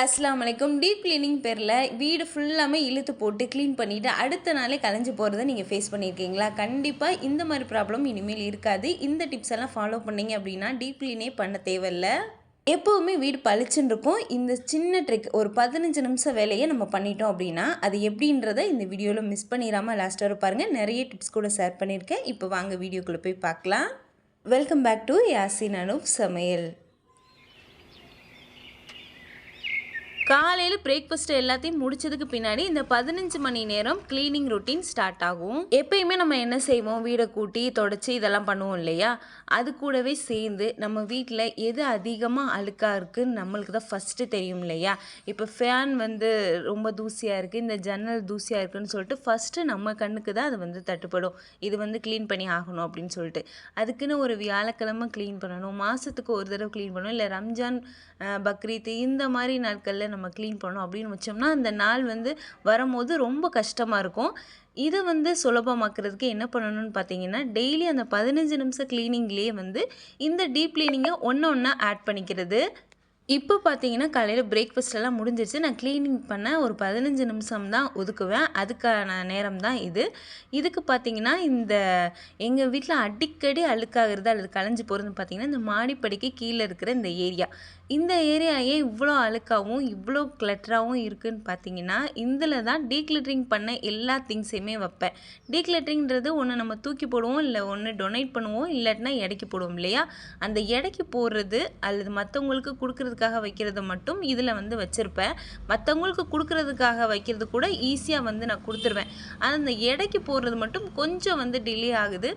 அஸ்லாம் வலைக்கும் deep cleaning பேரில் வீடு ஃபுல்லாமே இழுத்து போட்டு க்ளீன் பண்ணிவிட்டு அடுத்த நாளே கலைஞ்சு போகிறத நீங்கள் ஃபேஸ் பண்ணியிருக்கீங்களா கண்டிப்பாக இந்த மாதிரி ப்ராப்ளம் இனிமேல் இருக்காது. இந்த டிப்ஸ் எல்லாம் ஃபாலோ பண்ணீங்க அப்படின்னா டீப் க்ளீனே பண்ண தேவையில்ல. எப்போவுமே வீடு பளிச்சுன்னு இருக்கும். இந்த சின்ன ட்ரிக் ஒரு பதினஞ்சு நிமிஷம் வேலையை நம்ம பண்ணிட்டோம் அப்படின்னா அது எப்படின்றத இந்த வீடியோவில் மிஸ் பண்ணிடாமல் லாஸ்ட் வரை பாருங்கள் நிறைய டிப்ஸ் கூட ஷேர் பண்ணியிருக்கேன். இப்போ வாங்க வீடியோக்குள்ளே போய் பார்க்கலாம். Welcome back to Yasin Anoop சமையல். காலையில் பிரேக்ஃபாஸ்ட் எல்லாத்தையும் முடிச்சதுக்கு பின்னாடி இந்த பதினஞ்சு மணி நேரம் க்ளீனிங் ருட்டீன் ஸ்டார்ட் ஆகும். எப்பயுமே நம்ம என்ன செய்வோம்? வீடை கூட்டி தொடச்சி இதெல்லாம் பண்ணுவோம் இல்லையா? அது கூடவே சேர்ந்து நம்ம வீட்டில் எது அதிகமாக அழுக்காக இருக்குதுன்னு நம்மளுக்கு தான் ஃபஸ்ட்டு தெரியும் இல்லையா? இப்போ ஃபேன் வந்து ரொம்ப தூசியாக இருக்குது இந்த ஜன்னல் தூசியாக இருக்குன்னு சொல்லிட்டு ஃபஸ்ட்டு நம்ம கண்ணுக்கு தான் அது வந்து தட்டுப்படும். இது வந்து க்ளீன் பண்ணி ஆகணும் அப்படின்னு சொல்லிட்டு. அதுக்குன்னு ஒரு வியாழக்கிழமை க்ளீன் பண்ணணும் மாதத்துக்கு ஒரு தடவை க்ளீன் பண்ணணும் இல்லை ரம்ஜான் பக்ரீத் இந்த மாதிரி நாட்களில் நம்ம க்ளீன் பண்ணணும் அப்படின்னு வச்சோம்னா அந்த நாள் வந்து வரும்போது ரொம்ப கஷ்டமாக இருக்கும். இதை வந்து சுலபமாக்குறதுக்கு என்ன பண்ணணும்னு பார்த்தீங்கன்னா டெய்லி அந்த பதினஞ்சு நிமிஷம் க்ளீனிங்லேயே வந்து இந்த டீப் க்ளீனிங்கை ஒன்று ஒன்றா ஆட் பண்ணிக்கிறது. இப்போ பார்த்தீங்கன்னா காலையில் பிரேக்ஃபாஸ்ட் எல்லாம் முடிஞ்சிருச்சு. நான் க்ளீனிங் பண்ண ஒரு பதினஞ்சு நிமிஷம் தான் ஒதுக்குவேன். அதுக்கான நேரம் தான் இது. இதுக்கு பார்த்தீங்கன்னா இந்த எங்கள் வீட்டில் அடிக்கடி அழுக்காகிறது அல்லது கலைஞ்சு போகிறதுன்னு பார்த்தீங்கன்னா இந்த மாடிப்படிக்கு கீழே இருக்கிற இந்த ஏரியா இந்த ஏரியா ஏன் இவ்வளோ அழுக்காகவும் இவ்வளோ கிளட்டராகவும் இருக்குன்னு பார்த்தீங்கன்னா இதில் தான் டீக்ளட்டரிங் பண்ண எல்லா திங்ஸையுமே வைப்பேன். டீக்ளட்டரிங்கிறது ஒன்று நம்ம தூக்கி போடுவோம் இல்லை ஒன்று டொனேட் பண்ணுவோம் இல்லாட்டினா எடைக்கு போடுவோம் இல்லையா? அந்த எடைக்கு போடுறது அல்லது மற்றவங்களுக்கு கொடுக்குறது கொடுக்கறதுக்காக வைக்கிறது மட்டும் இதில் வந்து வச்சுருப்பேன். மற்றவங்களுக்கு கொடுக்கறதுக்காக வைக்கிறது கூட ஈஸியாக வந்து நான் கொடுத்துருவேன். ஆனால் அந்த எடைக்கு போடுறது மட்டும் கொஞ்சம் வந்து டிலே ஆகுது.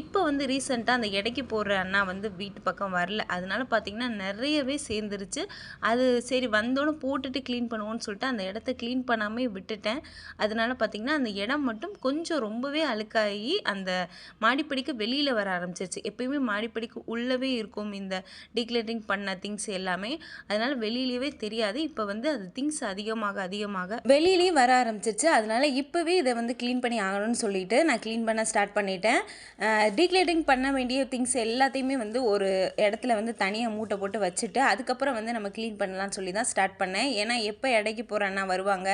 இப்போ வந்து ரீசெண்டாக அந்த எடைக்கு போடுற அண்ணா வந்து வீட்டு பக்கம் வரல. அதனால பார்த்திங்கன்னா நிறையவே சேர்ந்துருச்சு. அது சரி வந்தோன்னு போட்டுட்டு க்ளீன் பண்ணுவோன்னு சொல்லிட்டு அந்த இடத்த க்ளீன் பண்ணாமே விட்டுட்டேன். அதனால பார்த்தீங்கன்னா அந்த இடம் மட்டும் கொஞ்சம் ரொம்பவே அழுக்காகி அந்த மாடிப்படிக்கு வெளியில் வர ஆரம்பிச்சிருச்சு. எப்பயுமே மாடிப்படிக்கு உள்ளவே இருக்கும் இந்த டீக்ளரிங் பண்ண திங்ஸ் எல்லாமே. அதனால வெளியிலேயே தெரியாது. இப்போ வந்து அது திங்ஸ் அதிகமாக அதிகமாக வெளியிலையும் வர ஆரம்பிச்சிருச்சு. அதனால இப்போவே இதை வந்து க்ளீன் பண்ணி ஆகணும்னு சொல்லிட்டு நான் க்ளீன் பண்ண ஸ்டார்ட் பண்ணிட்டேன். டீக்ளேட்டிங் பண்ண வேண்டிய திங்ஸ் எல்லாத்தையுமே வந்து ஒரு இடத்துல வந்து தனியாக மூட்டை போட்டு வச்சுட்டு அதுக்கப்புறம் வந்து நம்ம க்ளீன் பண்ணலாம்னு சொல்லி தான் ஸ்டார்ட் பண்ணேன். ஏன்னா எப்போ இடைக்கு போகிறேன்னா வருவாங்க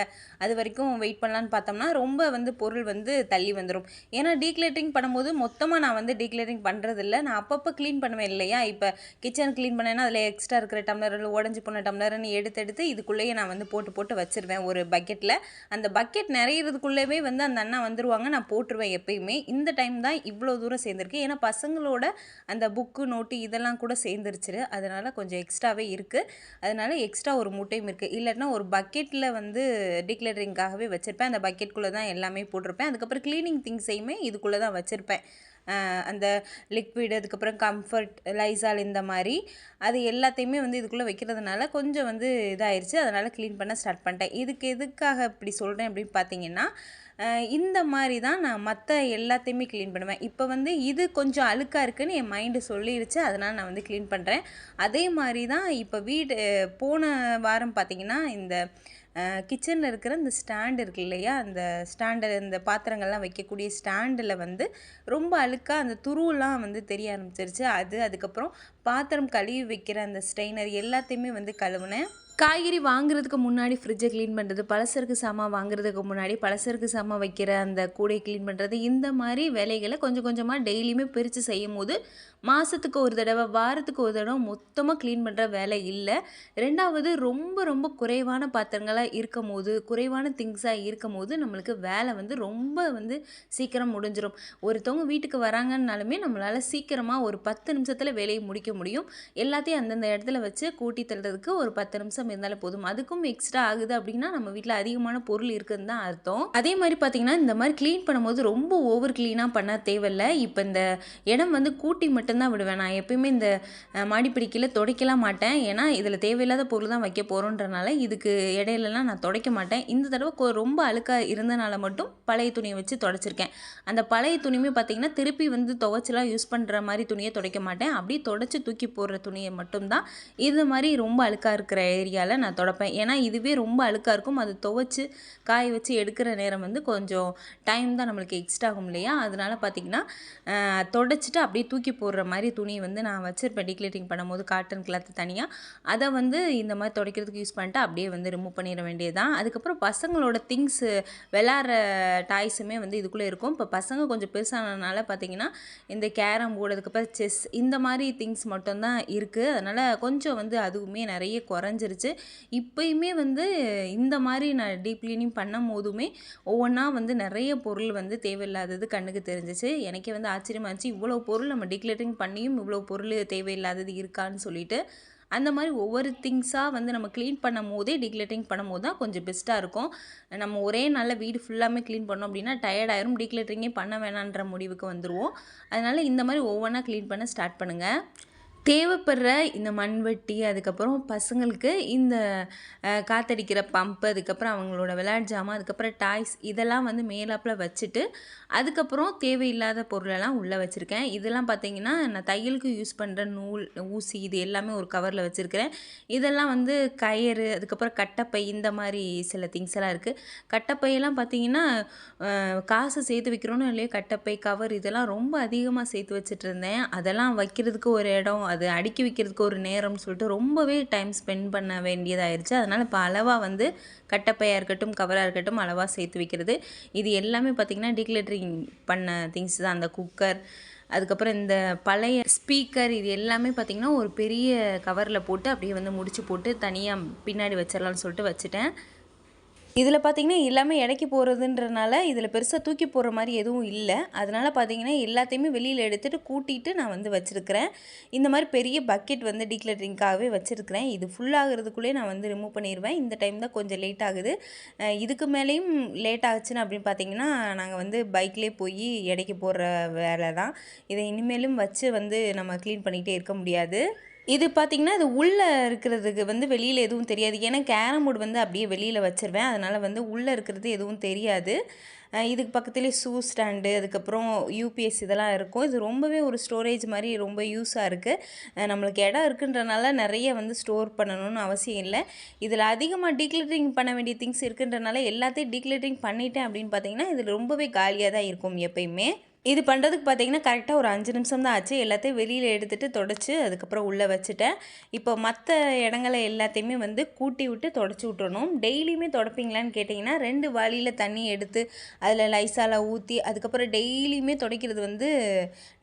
அது வரைக்கும் வெயிட் பண்ணலான்னு பார்த்தோம்னா ரொம்ப வந்து பொருள் வந்து தள்ளி வந்துடும் ஏன்னா டீக்ளேட்டிங் பண்ணும்போது மொத்தமாக நான் வந்து டீக்ளேட்டிங் பண்ணுறதில்ல நான் அப்பப்போ க்ளீன் பண்ணுவேன் இல்லையா? இப்போ கிச்சன் க்ளீன் பண்ணேன்னா அதில் எக்ஸ்ட்ரா இருக்கிற டம்ளர் உடஞ்சி போன டம்ளர்னு எடுத்து எடுத்து இதுக்குள்ளேயே நான் வந்து போட்டு போட்டு வச்சிருவேன் ஒரு பக்கெட்டில் அந்த பக்கெட் நிறையிறதுக்குள்ளேவே வந்து அந்த அண்ணா வந்துருவாங்க. நான் போட்டுருவேன் எப்பயுமே. இந்த டைம் தான் இவ்வளோ தூரம் சேர்ந்துருக்கு. ஏன்னா பசங்களோட அந்த புக்கு நோட்டு இதெல்லாம் கூட சேர்ந்துருச்சு அதனால் கொஞ்சம் எக்ஸ்ட்ராவே இருக்குது அதனால் எக்ஸ்ட்ரா ஒரு மூட்டையும் இருக்குது இல்லைன்னா ஒரு பக்கெட்டில் வந்து டிக்ளரிங்காகவே வச்சுருப்பேன். அந்த பக்கெட்டுக்குள்ளே தான் எல்லாமே போட்டிருப்பேன். அதுக்கப்புறம் க்ளீனிங் திங்ஸையுமே இதுக்குள்ளே தான் வச்சுருப்பேன். அந்த லிக்விட் அதுக்கப்புறம் கம்ஃபர்ட் லைசால் இந்த மாதிரி அது எல்லாத்தையுமே வந்து இதுக்குள்ளே வைக்கிறதுனால கொஞ்சம் வந்து இதாயிருச்சு. அதனால் க்ளீன் பண்ண ஸ்டார்ட் பண்ணிட்டேன். இதுக்கு எதுக்காக இப்படி சொல்கிறேன் அப்படின்னு பார்த்தீங்கன்னா இந்த மாதிரி தான் நான் மற்ற எல்லாத்தையுமே க்ளீன் பண்ணுவேன். இப்போ வந்து இது கொஞ்சம் அழுக்காக இருக்குன்னு என் மைண்டு சொல்லிடுச்சு அதனால் நான் வந்து க்ளீன் பண்ணுறேன் அதே மாதிரி தான் இப்போ வீடு போன வாரம் பார்த்தீங்கன்னா இந்த கிச்சனில் இருக்கிற இந்த ஸ்டாண்டு இருக்கு இல்லையா? அந்த ஸ்டாண்டு இந்த பாத்திரங்கள்லாம் வைக்கக்கூடிய ஸ்டாண்டில் வந்து ரொம்ப அழுக்காக அந்த துருவெலாம் வந்து தெரிய ஆரம்பிச்சிருச்சு. அது அதுக்கப்புறம் பாத்திரம் கழுவி வைக்கிற அந்த ஸ்ட்ரெயினர் எல்லாத்தையுமே வந்து கழுவுனேன். காய்கறி வாங்குறதுக்கு முன்னாடி ஃப்ரிட்ஜை க்ளீன் பண்ணுறது பலசருக்கு சாமான் வாங்குறதுக்கு முன்னாடி பலசருக்கு சாமான் வைக்கிற அந்த கூடையை க்ளீன் பண்ணுறது இந்த மாதிரி வேலைகளை கொஞ்சம் கொஞ்சமாக டெய்லியுமே பிரித்து செய்யும் போது மாதத்துக்கு ஒரு தடவை வாரத்துக்கு ஒரு தடவை மொத்தமாக க்ளீன் பண்ணுற வேலை இல்லை. ரெண்டாவது ரொம்ப ரொம்ப குறைவான பாத்திரங்களாக இருக்கும் போது குறைவான திங்ஸாக இருக்கும் போது நம்மளுக்கு வேலை வந்து ரொம்ப வந்து சீக்கிரம் முடிஞ்சிடும் ஒருத்தவங்க வீட்டுக்கு வராங்கன்னாலுமே நம்மளால் சீக்கிரமாக ஒரு பத்து நிமிஷத்தில் வேலையை முடிக்க முடியும். எல்லாத்தையும் அந்தந்த இடத்துல வச்சு கூட்டி தள்ளுறதுக்கு ஒரு பத்து நிமிஷம் இருந்தாலும் போதும். அதுக்கும் எக்ஸ்ட்ரா ஆகுது அப்படின்னா நம்ம வீட்டில் அதிகமான பொருள் இருக்குதுன்னு தான் அர்த்தம். அதே மாதிரி பார்த்தீங்கன்னா இந்த மாதிரி க்ளீன் பண்ணும்போது ரொம்ப ஓவர் க்ளீனாக பண்ண தேவையில்லை. இப்போ இந்த இடம் வந்து கூட்டி மட்டும் மட்டும்தான் விடுவேன். நான் எப்பயுமே இந்த மாடிப்பிடிக்கையில் துடைக்கலாம் மாட்டேன். ஏன்னா இதில் தேவையில்லாத பொருள் தான் வைக்க போகிறோன்றனால இதுக்கு இடையிலலாம் நான் துடைக்க மாட்டேன். இந்த தடவை கொ- ரொம்ப அழுக்காக இருந்தனால மட்டும் பழைய துணியை வச்சு துடைச்சிருக்கேன். அந்த பழைய துணியுமே பார்த்தீங்கன்னா திருப்பி வந்து துவைச்சலாம் யூஸ் பண்ணுற மாதிரி துணியை துடைக்க மாட்டேன். அப்படியே தொடச்சி தூக்கி போடுற துணியை மட்டும்தான். இது மாதிரி ரொம்ப அழுக்காக இருக்கிற ஏரியாவில் நான் துடைப்பேன். ஏன்னா இதுவே ரொம்ப அழுக்காக இருக்கும். அது துவைச்சி காய வச்சு எடுக்கிற நேரம் வந்து கொஞ்சம் டைம் தான் நம்மளுக்கு எக்ஸ்ட்ரா ஆகும் இல்லையா? அதனால் பார்த்தீங்கன்னா தொடச்சிட்டு அப்படியே தூக்கி போடுற போடுற மாதிரி துணி வந்து நான் வச்சுருப்பேன் டிக்ளேட்டிங் பண்ணும்போது காட்டன் கிளாத் தனியாக அதை வந்து இந்த மாதிரி துடைக்கிறதுக்கு யூஸ் பண்ணிட்டு அப்படியே வந்து ரிமூவ் பண்ணிட வேண்டியதுதான். அதுக்கப்புறம் பசங்களோட திங்ஸ் விளாட்ற டாய்ஸுமே வந்து இதுக்குள்ளே இருக்கும். இப்போ பசங்க கொஞ்சம் பெருசானதுனால பார்த்தீங்கன்னா இந்த கேரம் போர்டு அதுக்கப்புறம் செஸ் இந்த மாதிரி திங்ஸ் மட்டும்தான் இருக்குது அதனால் கொஞ்சம் வந்து அதுவுமே நிறைய குறைஞ்சிருச்சு. இப்போயுமே வந்து இந்த மாதிரி நான் டீப் க்ளீனிங் பண்ணும் போதுமே ஒவ்வொன்றா வந்து நிறைய பொருள் வந்து தேவையில்லாதது கண்ணுக்கு தெரிஞ்சிச்சு. எனக்கே வந்து ஆச்சரியமாச்சு இவ்வளோ பொருள் நம்ம டீக்ளீனிங் பண்ணியும் இவ்வளோ பொருள் தேவையில்லாதது இருக்கான்னு சொல்லிட்டு அந்த மாதிரி ஒவ்வொரு திங்ஸாக வந்து நம்ம க்ளீன் பண்ணும் போதே டீக்ளீட்டிங் பண்ணும் போது தான் கொஞ்சம் பெஸ்ட்டாக இருக்கும். நம்ம ஒரே நாளில் வீடு ஃபுல்லாமே க்ளீன் பண்ணோம் அப்படின்னா டயர்ட் ஆயிரும் பண்ண வேணான்ற முடிவுக்கு வந்துடுவோம் அதனால் இந்த மாதிரி ஒவ்வொன்றா க்ளீன் பண்ண ஸ்டார்ட் பண்ணுங்கள் தேவைப்படுற இந்த மண்வெட்டி அதுக்கப்புறம் பசங்களுக்கு இந்த காத்தடிக்கிற பம்ப் அதுக்கப்புறம் அவங்களோட விளையாட்டு ஜாமான் அதுக்கப்புறம் டாய்ஸ் இதெல்லாம் வந்து மேலாப்பில் வச்சுட்டு அதுக்கப்புறம் தேவையில்லாத பொருளெல்லாம் உள்ளே வச்சுருக்கேன். இதெல்லாம் பார்த்தீங்கன்னா நான் தையலுக்கு யூஸ் பண்ணுற நூல் ஊசி இது எல்லாமே ஒரு கவரில் வச்சுருக்கிறேன். இதெல்லாம் வந்து கயிறு அதுக்கப்புறம் கட்டப்பை இந்த மாதிரி சில திங்ஸ் எல்லாம் இருக்குது கட்டப்பையெல்லாம் பார்த்தீங்கன்னா காசு சேர்த்து வைக்கிறோன்னு இல்லையோ கட்டப்பை கவர் இதெல்லாம் ரொம்ப அதிகமாக சேர்த்து வச்சுட்டு இருந்தேன். அதெல்லாம் வைக்கிறதுக்கு ஒரு இடம் அது அடுக்கி வைக்கிறதுக்கு ஒரு நேரம்னு சொல்லிட்டு ரொம்பவே டைம் ஸ்பெண்ட் பண்ண வேண்டியதாயிருச்சு. அதனால் இப்போ அளவாக வந்து கட்டப்பையாக இருக்கட்டும் கவராக இருக்கட்டும் அளவாக சேர்த்து வைக்கிறது. இது எல்லாமே பார்த்திங்கன்னா டீக்ளேட்டரிங் பண்ண திங்ஸ் தான். அந்த குக்கர் அதுக்கப்புறம் இந்த பழைய ஸ்பீக்கர் இது எல்லாமே பார்த்திங்கன்னா ஒரு பெரிய கவரில் போட்டு அப்படியே வந்து முடிச்சு போட்டு தனியாக பின்னாடி வச்சிடலாம்னு சொல்லிட்டு வச்சுட்டேன். இதில் பார்த்தீங்கன்னா எல்லாமே இடைக்கி போகிறதுன்றனால இதில் பெருசாக தூக்கி போடுற மாதிரி எதுவும் இல்லை. அதனால் பார்த்தீங்கன்னா எல்லாத்தையுமே வெளியில் எடுத்துகிட்டு கூட்டிட்டு நான் வந்து வச்சுருக்கிறேன். இந்த மாதிரி பெரிய பக்கெட் வந்து டீக்ளரிங்காகவே வச்சுருக்கிறேன். இது ஃபுல்லாகிறதுக்குள்ளே நான் வந்து ரிமூவ் பண்ணிடுவேன் இந்த டைம் தான் கொஞ்சம் லேட் ஆகுது. இதுக்கு மேலேயும் லேட் ஆச்சுன்னு அப்படின்னு பார்த்தீங்கன்னா நாங்கள் வந்து பைக்லேயே போய் இடைக்கி போடுற வேலை தான். இதை இனிமேலும் வச்சு வந்து நம்ம க்ளீன் பண்ணிகிட்டே இருக்க முடியாது. இது பார்த்திங்கன்னா இது உள்ளே இருக்கிறதுக்கு வந்து வெளியில் எதுவும் தெரியாது. ஏன்னா கேரம் போர்டு வந்து அப்படியே வெளியில் வச்சிருவேன். அதனால் வந்து உள்ளே இருக்கிறது எதுவும் தெரியாது. இதுக்கு பக்கத்துலேயே ஷூ ஸ்டாண்டு அதுக்கப்புறம் யூபிஎஸ் இதெல்லாம் இருக்கும். இது ரொம்பவே ஒரு ஸ்டோரேஜ் மாதிரி ரொம்ப யூஸாக இருக்குது நம்மளுக்கு இடம் இருக்குன்றனால நிறைய வந்து ஸ்டோர் பண்ணணும்னு அவசியம் இல்லை. இதில் அதிகமாக டீக்ளிட்டரிங் பண்ண வேண்டிய திங்ஸ் இருக்குன்றனால எல்லாத்தையும் டீக்ளிட்டரிங் பண்ணிட்டேன் அப்படின்னு பார்த்தீங்கன்னா இதில் ரொம்பவே காலியாக தான் இருக்கும் எப்பயுமே. இது பண்ணுறதுக்கு பார்த்தீங்கன்னா கரெக்டாக ஒரு அஞ்சு நிமிஷம் தான் ஆச்சு. எல்லாத்தையும் வெளியில் எடுத்துகிட்டு தொடச்சி அதுக்கப்புறம் உள்ளே வச்சுட்டேன். இப்போ மற்ற இடங்களை எல்லாத்தையுமே வந்து கூட்டி விட்டு தொடச்சி விட்டுறணும். டெய்லியுமே தொடப்பீங்களான்னு கேட்டிங்கன்னா ரெண்டு வாளியில் தண்ணி எடுத்து அதில் லைசால ஊற்றி அதுக்கப்புறம் டெய்லியுமே துடைக்கிறது வந்து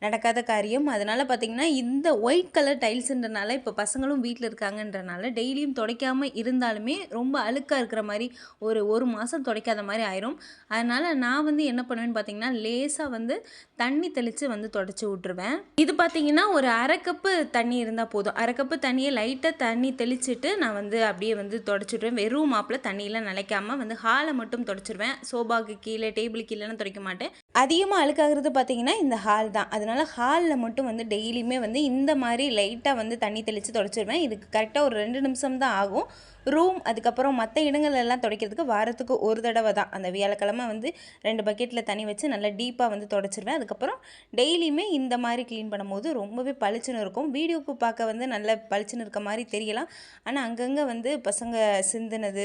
நடக்காத காரியம். அதனால் பார்த்தீங்கன்னா இந்த ஒயிட் கலர் டைல்ஸுன்றனால இப்போ பசங்களும் வீட்டில் இருக்காங்கன்றனால டெய்லியும் துடைக்காமல் இருந்தாலுமே ரொம்ப அழுக்காக இருக்கிற மாதிரி ஒரு ஒரு மாதம் துடைக்காத மாதிரி ஆயிரும். அதனால் நான் வந்து என்ன பண்ணுவேன்னு பார்த்தீங்கன்னா லேசாக வந்து தண்ணி தெளித்து வந்து தொடச்சி விட்ருவேன் இது பார்த்தீங்கன்னா ஒரு அரை கப்பு தண்ணி இருந்தால் போதும். அரை கப்பு தண்ணியை லைட்டாக தண்ணி தெளிச்சுட்டு நான் வந்து அப்படியே வந்து தொடச்சிடுவேன் வெறும் மாப்பில் தண்ணியெலாம் நினைக்காம வந்து ஹாலை மட்டும் தொடச்சிடுவேன் சோபாக்கு கீழே டேபிள் கீழேலாம் துடைக்க மாட்டேன். அதிகமாக அழுக்காகிறது பார்த்தீங்கன்னா இந்த ஹால் தான். அதனால ஹாலில் மட்டும் வந்து டெய்லியுமே வந்து இந்த மாதிரி லைட்டாக வந்து தண்ணி தெளித்து தொடச்சிடுவேன் இதுக்கு கரெக்டாக ஒரு ரெண்டு நிமிஷம் தான் ஆகும். ரூம் அதுக்கப்புறம் மற்ற இடங்கள் எல்லாம் துடைக்கிறதுக்கு வாரத்துக்கு ஒரு தடவை தான். அந்த வியாழக்கிழமை வந்து ரெண்டு பக்கெட்டில் தண்ணி வச்சு நல்லா டீப்பாக வந்து தொடச்சிருவேன். அதுக்கப்புறம் டெய்லியுமே இந்த மாதிரி க்ளீன் பண்ணும்போது ரொம்பவே பளிச்சுன்னு இருக்கும். வீடியோக்கு பார்க்க வந்து நல்ல பளிச்சுன்னு இருக்க மாதிரி தெரியலாம். ஆனால் அங்கங்கே வந்து பசங்க சிந்தினது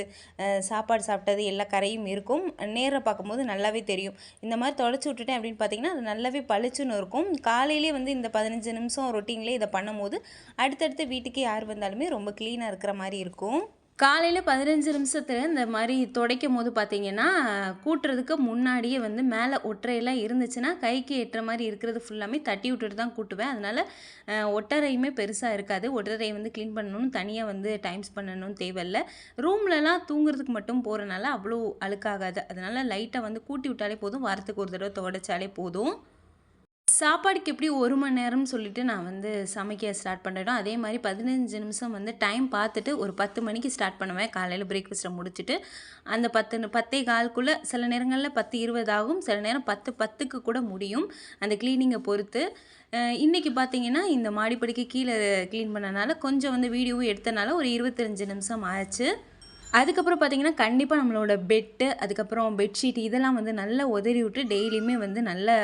சாப்பாடு சாப்பிட்டது எல்லா கரையும் இருக்கும். நேராக பார்க்கும்போது நல்லாவே தெரியும். இந்த மாதிரி தொடச்சி விட்டுட்டேன் அப்படின்னு பார்த்தீங்கன்னா அது நல்லாவே பளிச்சுன்னு இருக்கும். காலையிலே வந்து இந்த பதினஞ்சு நிமிஷம் ரொட்டீன்லேயே இதை பண்ணும்போது அடுத்தடுத்து வீட்டுக்கு யார் வந்தாலுமே ரொம்ப க்ளீனாக இருக்கிற மாதிரி இருக்கும். காலையில் பதினஞ்சு நிமிஷத்தில் இந்த மாதிரி துடைக்கும் போது பார்த்தீங்கன்னா கூட்டுறதுக்கு முன்னாடியே வந்து மேலே ஒற்றையெல்லாம் இருந்துச்சுன்னா கைக்கு எட்டுற மாதிரி இருக்கிறது ஃபுல்லாமே தட்டி விட்டுட்டு தான் கூட்டுவேன். அதனால் ஒட்டறையுமே பெருசாக இருக்காது. ஒட்டறையை வந்து க்ளீன் பண்ணணும்னு தனியாக வந்து டைம்ஸ் பண்ணணும்னு தேவையில்ல. ரூம்லலாம் தூங்குறதுக்கு மட்டும் போகிறனால அவ்வளோ அழுக்காகாது. அதனால் லைட்டாக வந்து கூட்டி விட்டாலே போதும். வாரத்துக்கு ஒரு தடவை துடைச்சாலே போதும். சாப்பாடுக்கு எப்படி ஒரு மணி நேரம்னு சொல்லிட்டு நான் வந்து சமைக்க ஸ்டார்ட் பண்ணிடும் அதே மாதிரி பதினஞ்சு நிமிஷம் வந்து டைம் பார்த்துட்டு ஒரு பத்து மணிக்கு ஸ்டார்ட் பண்ணுவேன். காலையில் பிரேக்ஃபாஸ்ட்டை முடிச்சுட்டு அந்த பத்து பத்தே கால்குள்ளே சில நேரங்களில் பத்து இருபது ஆகும். சில நேரம் பத்து பத்துக்கு கூட முடியும். அந்த க்ளீனிங்கை பொறுத்து. இன்றைக்கி இன்னைக்கு பார்த்தீங்கன்னா இந்த மாடிப்படிக்கு கீழே க்ளீன் பண்ணனால கொஞ்சம் வந்து வீடியோவும் எடுத்தனால ஒரு இருபத்தஞ்சு நிமிஷம் ஆச்சு. அதுக்கப்புறம் பார்த்தீங்கன்னா கண்டிப்பாக நம்மளோட பெட்டு அதுக்கப்புறம் பெட்ஷீட் இதெல்லாம் வந்து நல்லா உதறி விட்டு டெய்லியுமே வந்து நல்லா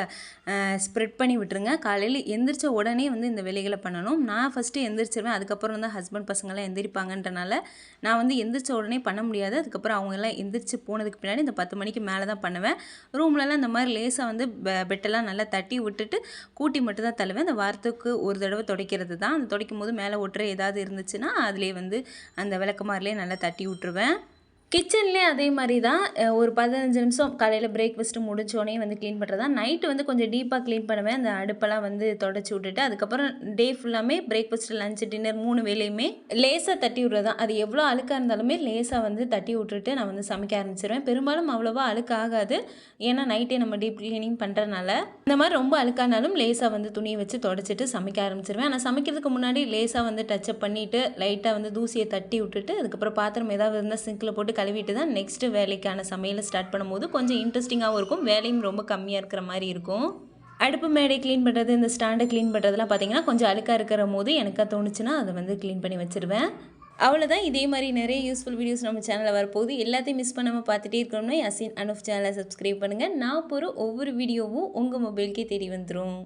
ஸ்ப்ரெட் பண்ணி விட்டுருங்க. காலையில் எந்திரிச்ச உடனே வந்து இந்த வேலைகளை பண்ணணும். நான் ஃபஸ்ட்டு எந்திரிச்சிருவேன். அதுக்கப்புறம் தான் ஹஸ்பண்ட் பசங்களாம் எந்திரிப்பாங்கன்றனால நான் வந்து எந்திரிச்ச உடனே பண்ண முடியாது. அதுக்கப்புறம் அவங்க எல்லாம் எந்திரிச்சு போனதுக்கு பின்னாடி இந்த பத்து மணிக்கு மேலே தான் பண்ணுவேன் ரூம்லலாம் இந்த மாதிரி லேசாக வந்து பெ- பெட்டெல்லாம் நல்லா தட்டி விட்டுட்டு கூட்டி மட்டும் தான் தள்ளுவேன். இந்த வாரத்துக்கு ஒரு தடவை துடைக்கிறது தான் அந்த துடைக்கும் போது மேலே ஒட்டுற ஏதாவது இருந்துச்சுன்னா அதிலே வந்து அந்த விளக்கமாரிலே நல்லா தட்டி விட்டுருவேன். bem? கிச்சன்லேயும் அதே மாதிரி தான் ஒரு பதினஞ்சு நிமிஷம் காலையில் பிரேக்ஃபாஸ்ட்டு முடிச்சோடனே வந்து க்ளீன் பண்ணுறது தான் நைட்டு வந்து கொஞ்சம் டீப்பாக க்ளீன் பண்ணுவேன். அந்த அடுப்பெல்லாம் வந்து தொடச்சி விட்டுட்டு அதுக்கப்புறம் டே ஃபுல்லாமே பிரேக்ஃபாஸ்ட் லஞ்ச் டின்னர் மூணு வேலையுமே லேசாக தட்டி விட்றது தான் அது எவ்வளோ அழுக்காக இருந்தாலுமே லேசாக வந்து தட்டி விட்டுட்டு நான் வந்து சமைக்க ஆரம்பிச்சிருவேன். பெரும்பாலும் அவ்வளோவா அழுக்காகாது ஏன்னா நைட்டே நம்ம டீப் க்ளீனிங் பண்ணுறதுனால இந்த மாதிரி ரொம்ப அழுக்கானாலும் லேசாக வந்து துணியை வச்சு தொடச்சிட்டு சமைக்க ஆரம்பிச்சிருவேன். ஆனால் சமைக்கிறதுக்கு முன்னாடி லேசாக வந்து டச்சப் பண்ணிவிட்டு லைட்டாக வந்து தூசியை தட்டி விட்டுட்டு அதுக்கப்புறம் பாத்திரம் ஏதாவது இருந்தால் சிங்கில் போட்டு கழுவிட்டு தான் நெக்ஸ்ட்டு வேலைக்கான சமையலை ஸ்டார்ட் பண்ணும்போது கொஞ்சம் இன்ட்ரெஸ்டிங்காகவும் இருக்கும். வேலையும் ரொம்ப கம்மியாக இருக்கிற மாதிரி இருக்கும். அடுப்பு மேடை க்ளீன் பண்ணுறது இந்த ஸ்டாண்டை க்ளீன் பண்ணுறதுலாம் பார்த்தீங்கன்னா கொஞ்சம் அழுக்காக இருக்கிற போது எனக்கு தோணுச்சுன்னா அதை வந்து க்ளீன் பண்ணி வச்சிருவேன். அவ்வளோதான் இதே மாதிரி நிறைய யூஸ்ஃபுல் வீடியோஸ் நம்ம சேனலில் வரப்போகுது. எல்லாத்தையும் மிஸ் பண்ணாமல் பார்த்துட்டே இருக்கணும்னா யசின் அனுஃப் சேனலை சப்ஸ்கிரைப் பண்ணுங்கள் நான் போகிற ஒவ்வொரு வீடியோவும் உங்கள் மொபைலுக்கே தேடி வந்துடும்